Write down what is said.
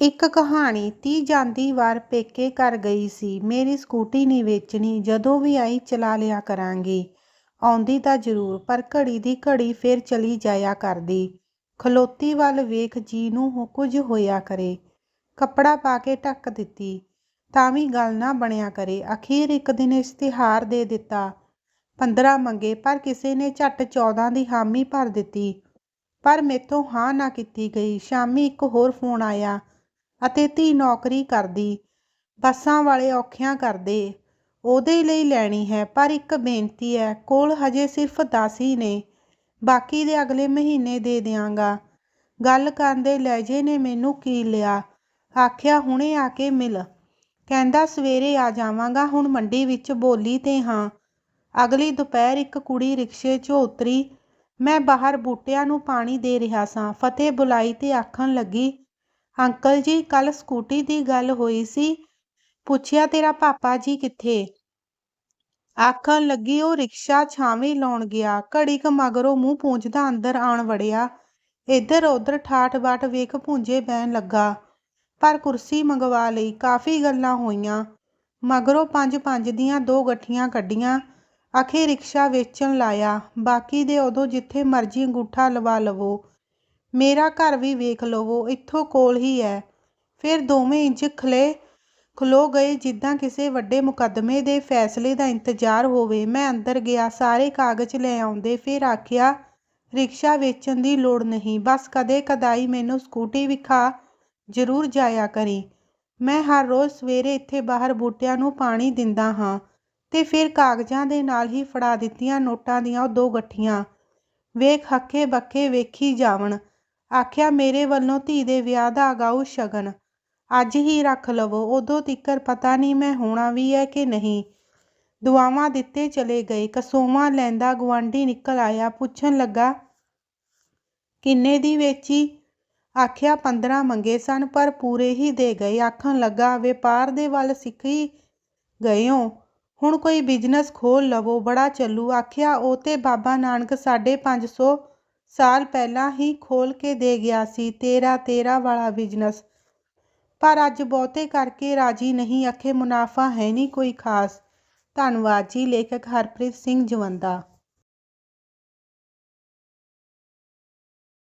ਇੱਕ ਕਹਾਣੀ ਤੀ ਜਾਂਦੀ ਵਾਰ ਪੇਕੇ ਘਰ ਗਈ ਸੀ। ਮੇਰੀ ਸਕੂਟੀ ਨਹੀਂ ਵੇਚਣੀ, ਜਦੋਂ ਵੀ ਆਈ ਚਲਾ ਲਿਆ ਕਰਾਂਗੀ। ਆਉਂਦੀ ਤਾਂ ਜ਼ਰੂਰ, ਪਰ ਘੜੀ ਦੀ ਘੜੀ ਫੇਰ ਚਲੀ ਜਾਇਆ ਕਰਦੀ। ਖਲੋਤੀ ਵੱਲ ਵੇਖ ਜੀ ਨੂੰ ਕੁਝ ਹੋਇਆ ਕਰੇ। ਕੱਪੜਾ ਪਾ ਕੇ ਢੱਕ ਦਿੱਤੀ। ਤਾਂ ਵੀ ਗੱਲ ਨਾ ਬਣਿਆ ਕਰੇ। ਅਖੀਰ ਇੱਕ ਦਿਨ ਇਸ਼ਤਿਹਾਰ ਦੇ ਦਿੱਤਾ। 15 ਮੰਗੇ, ਪਰ ਕਿਸੇ ਨੇ ਝੱਟ 14 ਦੀ ਹਾਮੀ ਭਰ ਦਿੱਤੀ। ਪਰ ਮੇਥੋਂ ਹਾਂ ਨਾ ਕੀਤੀ ਗਈ। ਸ਼ਾਮੀ ਇੱਕ ਹੋਰ ਫੋਨ ਆਇਆ। ਅਤੇ ਧੀ ਨੌਕਰੀ ਕਰਦੀ। ਬੱਸਾਂ ਵਾਲੇ ਔਖਿਆਂ ਕਰਦੇ। ਉਹਦੇ ਲਈ ਲੈਣੀ ਹੈ, ਪਰ ਇੱਕ ਬੇਨਤੀ ਹੈ, ਕੋਲ ਹਜੇ ਸਿਰਫ 10 ਹੀ ਨੇ। ਬਾਕੀ ਦੇ ਅਗਲੇ ਮਹੀਨੇ ਦੇ ਦਿਆਂਗਾ। ਗੱਲ ਕਰਨ ਦੇ ਲਹਿਜੇ ਨੇ ਮੈਨੂੰ ਕੀ ਲਿਆ। ਆਖਿਆ, ਹੁਣੇ ਆ ਕੇ ਮਿਲ। ਕਹਿੰਦਾ, ਸਵੇਰੇ ਆ ਜਾਵਾਂਗਾ, ਹੁਣ ਮੰਡੀ ਵਿੱਚ ਬੋਲੀ ਤੇ ਹਾਂ। ਅਗਲੀ ਦੁਪਹਿਰ ਇੱਕ ਕੁੜੀ ਰਿਕਸ਼ੇ 'ਚੋਂ ਉਤਰੀ। ਮੈਂ ਬਾਹਰ ਬੂਟਿਆਂ ਨੂੰ ਪਾਣੀ ਦੇ ਰਿਹਾ ਸਾਂ। ਫਤਿਹ ਬੁਲਾਈ ਤੇ ਆਖਣ ਲੱਗੀ ਅੰਕਲ ਜੀ ਕੱਲ ਸਕੂਟੀ ਦੀ ਗੱਲ ਹੋਈ ਸੀ। ਪੁੱਛਿਆ, ਤੇਰਾ ਪਾਪਾ ਜੀ ਕਿੱਥੇ? ਆਖਣ ਲੱਗੀ, ਉਹ ਰਿਕਸ਼ਾ ਛਾਵੇਂ ਲਾਉਣ ਗਿਆ। ਘੜੀ ਕ ਮਗਰੋਂ ਮੂੰਹ ਪੂੰਝਦਾ ਅੰਦਰ ਆਣ ਵੜਿਆ। ਇੱਧਰ ਉੱਧਰ ਠਾਠ ਬਾਠ ਵੇਖ ਭੁੰਜੇ ਬਹਿਣ ਲੱਗਾ। ਪਰ ਕੁਰਸੀ ਮੰਗਵਾ ਲਈ, ਕਾਫੀ ਗੱਲਾਂ ਹੋਈਆਂ। ਮਗਰੋਂ ਪੰਜ ਪੰਜ ਦੀਆਂ ਦੋ ਗੱਠੀਆਂ ਕੱਢੀਆਂ। ਅਖੇ ਰਿਕਸ਼ਾ ਵੇਚਣ ਲਾਇਆ। ਬਾਕੀ ਦੇ ਉਦੋਂ ਜਿੱਥੇ ਮਰਜ਼ੀ ਅੰਗੂਠਾ ਲਵਾ ਲਵੋ। ਮੇਰਾ ਘਰ ਵੀ ਵੇਖ ਲਵੋ, ਇੱਥੋਂ ਕੋਲ ਹੀ ਹੈ ਫਿਰ ਦੋਵੇਂ ਇੰਚ ਖਲੇ ਖਲੋ ਗਏ ਜਿੱਦਾਂ ਕਿਸੇ ਵੱਡੇ ਮੁਕੱਦਮੇ ਦੇ ਫੈਸਲੇ ਦਾ ਇੰਤਜ਼ਾਰ ਹੋਵੇ। ਮੈਂ ਅੰਦਰ ਗਿਆ, ਸਾਰੇ ਕਾਗਜ਼ ਲੈ ਆਉਂਦੇ, ਫਿਰ ਆਖਿਆ, ਰਿਕਸ਼ਾ ਵੇਚਣ ਦੀ ਲੋੜ ਨਹੀਂ, ਬਸ ਕਦੇ ਕਦਾਈ ਮੈਨੂੰ ਸਕੂਟੀ ਵਿਖਾ ਜ਼ਰੂਰ ਜਾਇਆ ਕਰੀ। ਮੈਂ ਹਰ ਰੋਜ਼ ਸਵੇਰੇ ਇੱਥੇ ਬਾਹਰ ਬੂਟਿਆਂ ਨੂੰ ਪਾਣੀ ਦਿੰਦਾ ਹਾਂ ਤੇ ਫਿਰ ਕਾਗਜ਼ਾਂ ਦੇ ਨਾਲ ਹੀ ਫੜਾ ਦਿੱਤੀਆਂ ਨੋਟਾਂ ਦੀਆਂ ਉਹ ਦੋ ਗੱਠੀਆਂ। ਵੇਖ, ਹੱਕੇ ਬੱਕੇ ਵੇਖੀ ਜਾਵਣ। ਆਖਿਆ, ਮੇਰੇ ਵੱਲੋਂ ਧੀ ਦੇ ਵਿਆਹ ਦਾ ਅਗਾਊ ਸ਼ਗਨ। ਅੱਜ ਹੀ ਰੱਖ ਲਵੋ। ਉਦੋਂ ਤਿੱਕਰ ਪਤਾ ਨਹੀਂ ਮੈਂ ਹੋਣਾ ਵੀ ਹੈ ਕਿ ਨਹੀਂ। ਦੁਆਵਾਂ ਦਿੱਤੇ ਚਲੇ ਗਏ। ਕਸੂਮਾ ਲੈਂਦਾ ਗੁਆਂਢੀ ਨਿਕਲ ਆਇਆ। ਪੁੱਛਣ ਲੱਗਾ, ਕਿੰਨੇ ਦੀ ਵੇਚੀ? ਆਖਿਆ 15 ਮੰਗੇ ਸਨ, ਪਰ ਪੂਰੇ ਹੀ ਦੇ ਗਏ। ਆਖਣ ਲੱਗਾ ਵਪਾਰ ਦੇ ਵੱਲ ਸਿੱਖੀ ਗਏ ਹੋ। ਹੁਣ ਕੋਈ ਬਿਜ਼ਨਸ ਖੋਲ ਲਵੋ। ਬੜਾ ਚੱਲੂ। ਆਖਿਆ, ਉਹ ਤੇ ਬਾਬਾ ਨਾਨਕ ਸਾਢੇ ਪੰਜ ਸੌ ਸਾਲ ਪਹਿਲਾਂ ਹੀ ਖੋਲ ਕੇ ਦੇ ਗਿਆ ਸੀ ਤੇਰਾ ਤੇਰਾ ਵਾਲਾ ਬਿਜ਼ਨਸ। ਪਰ ਅੱਜ ਬਹੁਤੇ ਕਰਕੇ ਰਾਜੀ ਨਹੀਂ, ਆਖੇ ਮੁਨਾਫਾ ਹੈ ਨਹੀਂ ਕੋਈ ਖਾਸ। ਧੰਨਵਾਦ ਜੀ, ਲੇਖਕ ਹਰਪ੍ਰੀਤ ਸਿੰਘ ਜਵੰਦਾ।